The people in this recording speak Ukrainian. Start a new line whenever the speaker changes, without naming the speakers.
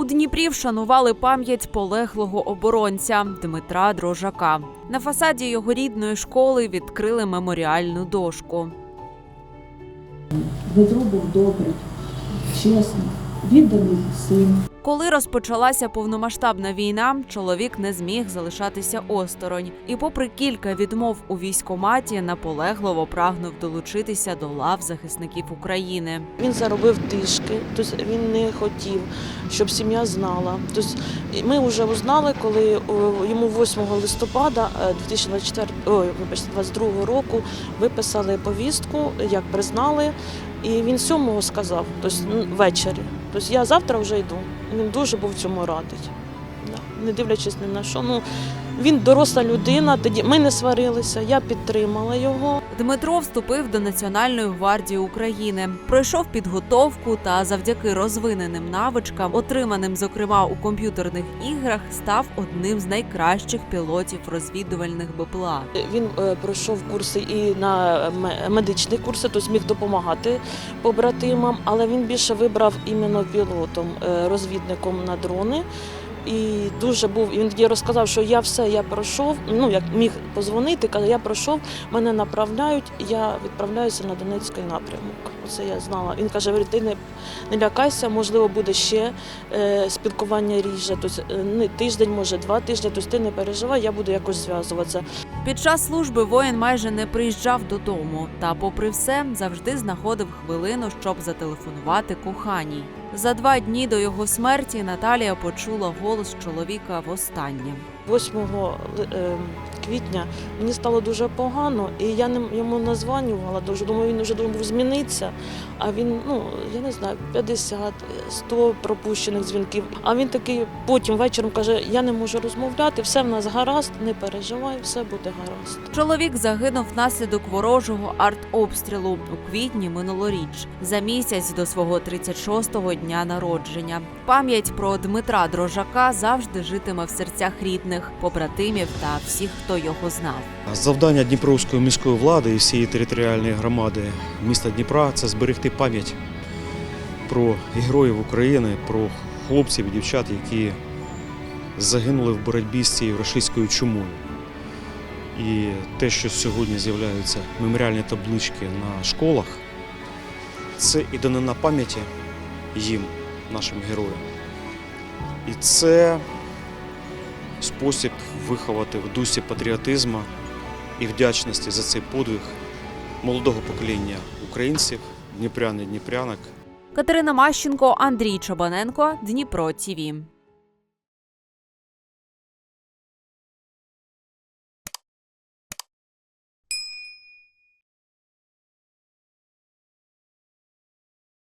У Дніпрі вшанували пам'ять полеглого оборонця Дмитра Дрожака. На фасаді його рідної школи відкрили меморіальну дошку.
Дмитро був добрий, чесний, відданий син.
Коли розпочалася повномасштабна війна, чоловік не зміг залишатися осторонь, і, попри кілька відмов у військкоматі, наполегливо прагнув долучитися до лав захисників України.
Він заробив тишки, тобто він не хотів, щоб сім'я знала. Тобто ми вже узнали, коли йому 8 листопада е, 2024, ой, вибачте, 22 року виписали повістку, як признали, і він 7 сказав, тобто ввечері. Тобто я завтра вже йду. Він дуже був цьому радий. Не дивлячись ні на що. Ну, він доросла людина, тоді ми не сварилися, я підтримала його.
Дмитро вступив до Національної гвардії України, пройшов підготовку та завдяки розвиненим навичкам, отриманим зокрема у комп'ютерних іграх, став одним з найкращих пілотів розвідувальних БПЛА.
Він е, пройшов курси і на ме- медичні курси, тобто міг допомагати побратимам, але він більше вибрав іменно пілотом, е, розвідником на дрони. І дуже був. Він тоді розказав, що я все я пройшов. Ну як міг позвонити, каже, я пройшов, мене направляють, я відправляюся на Донецький напрямок. Оце я знала. Він каже: «Говорить, ти не, не лякайся, можливо, буде ще е, спілкування ріже. Тобто не тиждень, може два тижні. Тобто ти не переживай, я буду якось зв'язуватися.
Під час служби воїн майже не приїжджав додому, та, попри все, завжди знаходив хвилину, щоб зателефонувати коханій. За два дні до його смерті Наталія почула голос чоловіка востаннє.
8 е, квітня мені стало дуже погано, і я не йому названювала дуже. Думаю, він вже думав змінитися. А він, ну я не знаю, 50, 100 пропущених дзвінків. А він такий потім вечором каже: Я не можу розмовляти, все в нас гаразд, не переживай, все буде гаразд.
Чоловік загинув внаслідок ворожого артобстрілу у квітні минулоріч, за місяць до свого 36-го дня народження. Пам'ять про Дмитра Дрожака завжди житиме в серцях рідних, побратимів та всіх, хто його знав.
Завдання Дніпровської міської влади і всієї територіальної громади міста Дніпра це зберегти пам'ять про героїв України, про хлопців і дівчат, які загинули в боротьбі з цією рашистською чумою. І те, що сьогодні з'являються меморіальні таблички на школах, це і данина пам'яті їм, нашим героям. І це спосіб виховати в дусі патріотизму і вдячності за цей подвиг молодого покоління українців, дніпрян і дніпрянок.
Катерина Мащенко, Андрій Чабаненко, Дніпро ТІВІ.